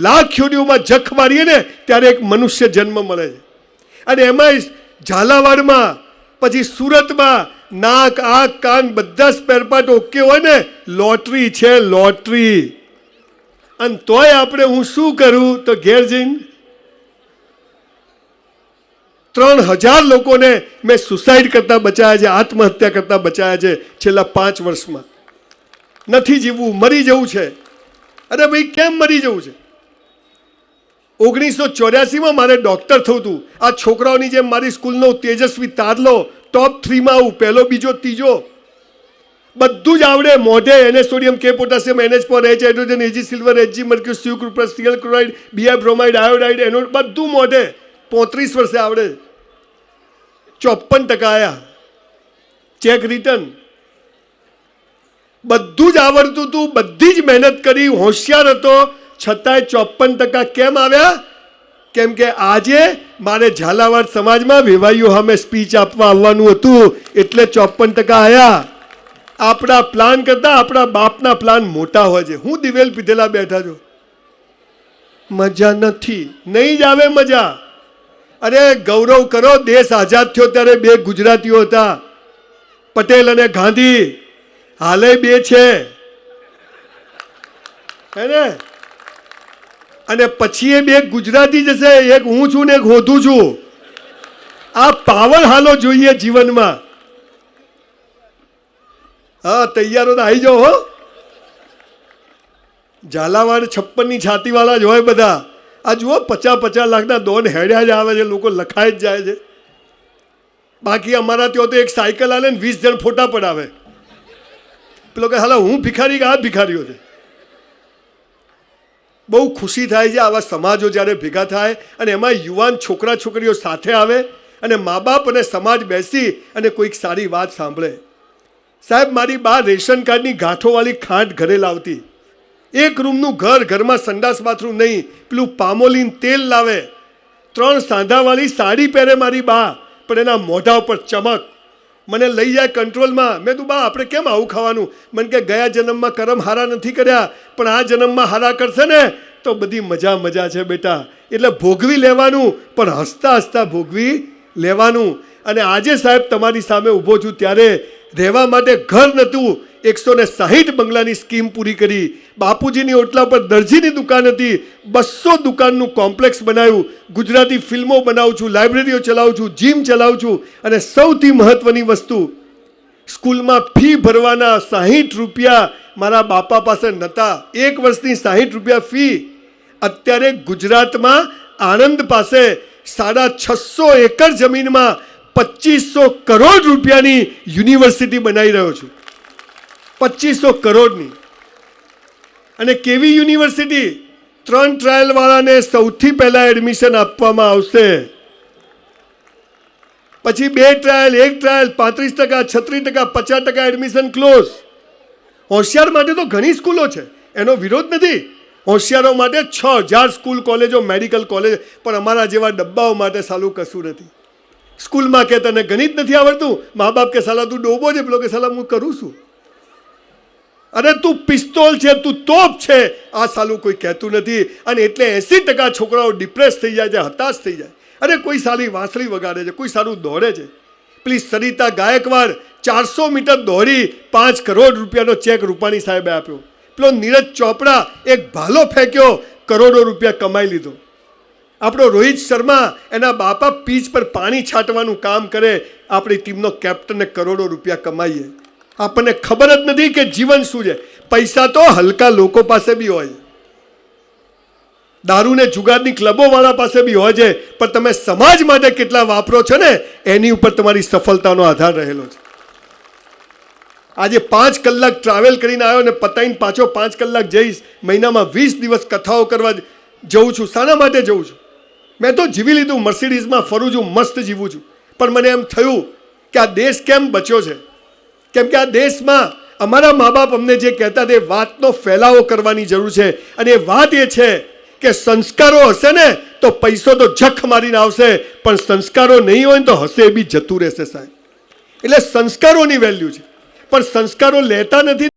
લાખ યોનિઓમાં જખ મારીએ ને ત્યારે એક મનુષ્ય જન્મ મળે છે. અને એમાંય ઝાલાવાડમાં, પછી સુરતમાં નાક, આંખ, કાન બધા સ્પેરપાર્ટ ઓકે હોય ને, લોટરી છે, લોટરી. અને તોય આપણે હું શું કરું? તો ઘેર જઈને ત્રણ હજાર લોકોને મેં સુસાઇડ કરતાં બચાયા છે, આત્મહત્યા કરતાં બચાયા છે છેલ્લા પાંચ વર્ષમાં. નથી જીવવું, મરી જવું છે. અરે ભાઈ, કેમ મરી જવું છે? ઓગણીસો ચોર્યાસીમાં મારે ડૉક્ટર થવું હતું આ છોકરાઓની જેમ મારી સ્કૂલનો તેજસ્વી તારલો ટોપ થ્રીમાં આવું, પહેલો, બીજો, ત્રીજો. બધું જ આવડે, મોઢે, એને સોડિયમ, કે, પોટાશિયમ એનએચ પર, H, hydrogen, AG, silver HG mercurous ક્રુપર સિયલ ક્લોરાઇડ બીઆર બ્રોમાઇડ, આયોડાઇડ એનો બધું મોઢે. પોત્રીસ વર્ષે આવડે. ચોપન ટકા આવ્યા ચેક રિટર્ન. બધું જ આવડતું હતું બધી જ મહેનત કરી, હોશિયાર હતો. છતાંય ચોપન ટકા કેમ આવ્યા? કેમ કે આજે મારે ઝાલાવાડ સમાજમાં વેવાઈઓ સામે સ્પીચ આપવા આવવાનું હતું. એટલે ચોપન ટકા આવ્યા આપણા પ્લાન કરતાં આપણા બાપના પ્લાન મોટા હોય છે. હું દિવેલ પીધેલા બેઠા છું. મજા નથી. નહીં જ આવે મજા. અરે ગૌરવ કરો, દેશ આઝાદ થયો ત્યારે બે ગુજરાતીઓ હતા. પટેલ અને ગાંધી. હાલે બે છે. હે ને? અને પછી એ બે ગુજરાતી જશે, એક હું છું ને એક હોધું છું. આ પાવર હાલો જોઈએ જીવનમાં. હા, તૈયારો તો આવી જાઓ હો. ઝાલાવાડ છપ્પનની છાતીવાળા જ હોય બધા. આ જુઓ, પચાસ પચાસ લાખના દોન હેડ્યા જ આવે છે, લોકો લખાય જ જાય છે. બાકી અમારા ત્યાં તો એક સાયકલ આલે ને વીસ જણ ફોટા પડાવે. પેલો કે હાલા, હું ભિખારી કે આ ભિખારીઓ છે? બહુ ખુશી થાય છે આવા સમાજો જ્યારે ભેગા થાય અને એમાં યુવાન છોકરા છોકરીઓ સાથે આવે અને મા બાપ અને સમાજ બેસી અને કોઈક સારી વાત સાંભળે. સાહેબ, મારી બા રેશન કાર્ડની ગાંઠોવાળી ખાંડ ઘરે લાવતી. એક રૂમનું ઘર ઘરમાં સંડાસ બાથરૂમ નહીં, પેલું પામોલીન તેલ લાવે. ત્રણ સાંધાવાળી સાડી પહેરે મારી બા, પણ એના મોઢા ઉપર ચમક. મને લઈ જાય કંટ્રોલમાં. મેં તું બા, આપણે કેમ આવું ખાવાનું? મને કે, ગયા જન્મમાં કરમ હારા નથી કર્યા, પણ આ જન્મમાં હારા કરશે ને. તો બધી મજા મજા છે બેટા. એટલે ભોગવી લેવાનું, પણ હસતા હસતા ભોગવી લેવાનું. અને આજે સાહેબ તમારી સામે ઊભો છું ત્યારે રહેવા માટે ઘર નહોતું. એકસો ને સાહીઠ બંગલાની સ્કીમ પૂરી કરી. બાપુજીની ઓટલા પર દરજીની દુકાન હતી. બસો દુકાનનું કોમ્પ્લેક્સ બનાવ્યું. ગુજરાતી ફિલ્મો બનાવું છું, લાઇબ્રેરીઓ ચલાવું છું, જીમ ચલાવું છું અને સૌથી મહત્ત્વની વસ્તુ, સ્કૂલમાં ફી ભરવાના સાહીઠ રૂપિયા મારા બાપા પાસે નહોતા એક વર્ષની સાહીઠ રૂપિયા ફી. અત્યારે ગુજરાતમાં આણંદ પાસે સાડા છસો એકર જમીનમાં પચીસો કરોડ રૂપિયાની યુનિવર્સિટી બનાવી રહ્યો છું. પચીસો કરોડની. અને કેવી યુનિવર્સિટી? ત્રણ ટ્રાયલવાળાને સૌથી પહેલાં એડમિશન આપવામાં આવશે. પછી બે ટ્રાયલ એક ટ્રાયલ પાંત્રીસ ટકા, છત્રીસ ટકા, પચાસ ટકા એડમિશન ક્લોઝ હોશિયાર માટે તો ઘણી સ્કૂલો છે. એનો વિરોધ નથી. હોશિયારો માટે છ હજાર સ્કૂલ, કોલેજો, મેડિકલ કોલેજ, પણ અમારા જેવા ડબ્બાઓ માટે સાલું કશું નથી. સ્કૂલમાં કે તને ગણિત નથી આવડતું, મા બાપ કે સાલા તું ડોબો છે, પેલો કે સાલા હું કરું છું? અરે તું પિસ્તોલ છે, તું તોપ છે. આ સાલું કોઈ કહેતું નથી અને એટલે એંસી ટકા છોકરાઓ ડિપ્રેસ થઈ જાય છે, હતાશ થઈ જાય. અરે કોઈ સારી વાંસળી વગાડે છે, કોઈ સારું દોડે છે. પ્લીઝ સરિતા ગાયકવાડ ચારસો મીટર દોડી પાંચ કરોડ રૂપિયાનો ચેક રૂપાણી સાહેબે આપ્યો. પેલો નીરજ ચોપડા એક ભાલો ફેંક્યો, કરોડો રૂપિયા કમાઈ લીધો. આપણો રોહિત શર્મા એના બાપા પીચ પર પાણી છાંટવાનું કામ કરે, આપણી ટીમનો કેપ્ટનને કરોડો રૂપિયા કમાઈએ. આપણને ખબર જ નથી કે જીવન શું છે. પૈસા તો હલકા લોકો પાસે બી હોય. દારૂને જુગારની ક્લબોવાળા પાસે બી હોય છે. પણ તમે સમાજ માટે કેટલા વાપરો છો ને, એની ઉપર તમારી સફળતાનો આધાર રહેલો છે. આજે પાંચ કલાક ટ્રાવેલ કરીને આવ્યો ને પતાઈને પાછો પાંચ કલાક જઈશ. મહિનામાં વીસ દિવસ કથાઓ કરવા જઉં છું. શાના માટે જઉં છું? મેં તો જીવી લીધું. મર્સિડીઝમાં ફરું છું. મસ્ત જીવું છું. પણ મને એમ થયું કે આ દેશ કેમ બચ્યો છે? કેમ કે આ દેશમાં અમારા મા બાપ અમને જે કહેતા તે વાતનો ફેલાવો કરવાની જરૂર છે. અને એ વાત એ છે કે સંસ્કારો હશે ને, તો પૈસો તો જખ મારીને આવશે, પણ સંસ્કારો નહીં હોય તો હશે એ બી જતું રહેશે સાહેબ. એટલે સંસ્કારોની વેલ્યુ છે. પણ સંસ્કારો લેતા નથી